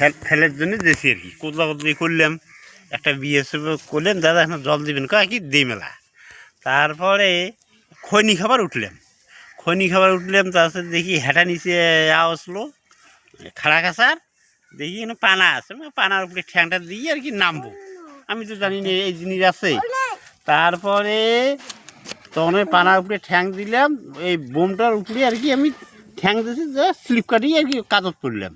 Fail ফেলের জন্য দিয়েছি আর কি। কোদলা কোদলি করলাম, একটা বিএসএফ করলেন দাদা এখন জল দিবেন, কয় কি দিই মেলা। তারপরে খৈনি খাবার উঠলাম। খৈনি খাবার উঠলাম তারপরে দেখি হেঁটা নিচে আসলো, খাড়া কাছার দেখি এখানে পানা আছে পানার উপরে ঠ্যাংটা দিয়ে আর কি নামবো। আমি তো জানি না, এই জিনিস আছে। তারপরে তখন পানার উপরে ঠ্যাং দিলাম, এই বোমটার উপরে আর কি আমি ঠ্যাং দিয়েছি স্লিপ কাটিয়ে আর কি কাজত করলাম।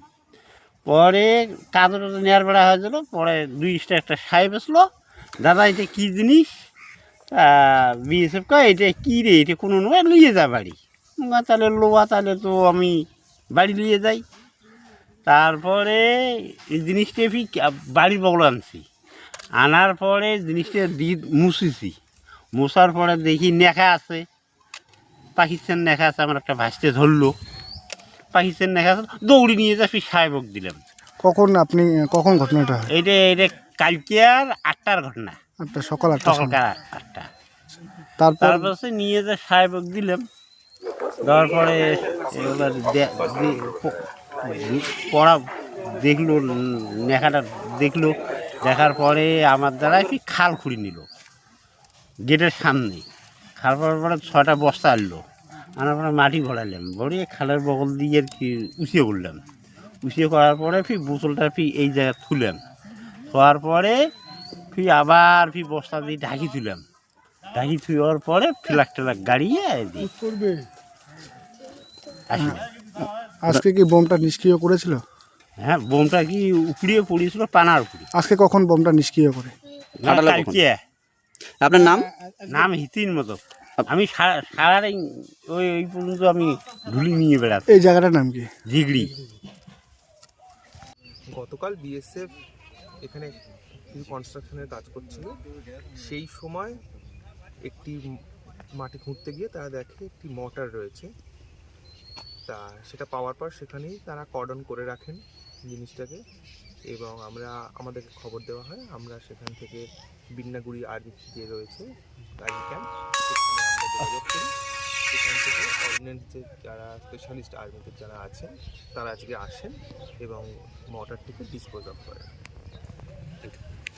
পরে কাদর নেওয়ার বেড়া হয়েছিল পরে দুই স্টার একটা সাহেব আসলো, দাদা, এটা কী জিনিস? বিএসএফ কয়, এটা কী রে, এটা কোনো নয় লিয়ে যা বাড়ি। তাহলে লোয়া, তাহলে তো আমি বাড়ি নিয়ে যাই। তারপরে এই জিনিসটা ফি, বাড়ির বগল আনছি। আনার পরে জিনিসটা দি, মুছিছি। মোছার পরে দেখি নেখা আছে, পাকিস্তান নেখা আছে, আমার একটা ভাসতে ধরলো। পাকিস্তান নেখা দৌড়ি নিয়ে যা সাহেবক দিলাম। কখন আপনি কখন ঘটনাটা? হয় এইটা এটা কালকে আর আটটার ঘটনা। আটটা সকাল আটটা সকালকার আটটা। তারপর? নিয়ে যে সাহেবক দিলাম। দেওয়ার পরে প- পড়া দেখল নেখাটা দেখল। দেখার পরে আমার দ্বারা কি খাল খুঁড়ি নিল। গেটের সামনে। খাল পরে ছটা বস্তা আনলো। আনার পরে মাটি ভরালাম ভরিয়ে খালের বগল দিয়ে আর কি উঠিয়ে করলাম। উঠিয়ে করার পরে ফি বোতলটা ফি এই জায়গায় তুলাম থোয়ার পরে ফি আবার ফি বস্তা দিয়ে ঢাকি তুলাম ঢাকি থুয়ার পরে ফ্লাক টেলাক গাড়িয়ে দিই আজকে কি বোমটা নিষ্ক্রিয় করেছিল? হ্যাঁ বোমটা কি উপড়িয়ে পড়িয়েছিল পানার উপরে আজকে কখন বোমটা নিষ্ক্রিয় করে? আপনার নাম? নাম হিতির মতো। আমি সারা সারা ওই ওই পর্যন্ত আমি ঢুলি নিয়ে বেড়াচ্ছি এই জায়গাটার নাম কি? জিগড়ি। গতকাল বিএসএফ এখানে কিছু কনস্ট্রাকশনের কাজ করছিল। সেই সময় একটি মাটি খুঁড়তে গিয়ে তারা দেখে একটি মটার রয়েছে। তা সেটা পাওয়ার পর সেখানেই তারা কর্ডন করে রাখেন জিনিসটাকে এবং আমরা, আমাদেরকে খবর দেওয়া হয়, আমরা সেখান থেকে বিন্নাগুড়ি আর্মি যে রয়েছে আর্মি ক্যাম্প। সেখানে আমরা যোগাযোগ করি। সেখান থেকে যারা স্পেশালিস্ট আর্মিতে যারা আছেন, তারা আজকে আসেন এবং মটারটিকে ডিসপোজ অফ করেন।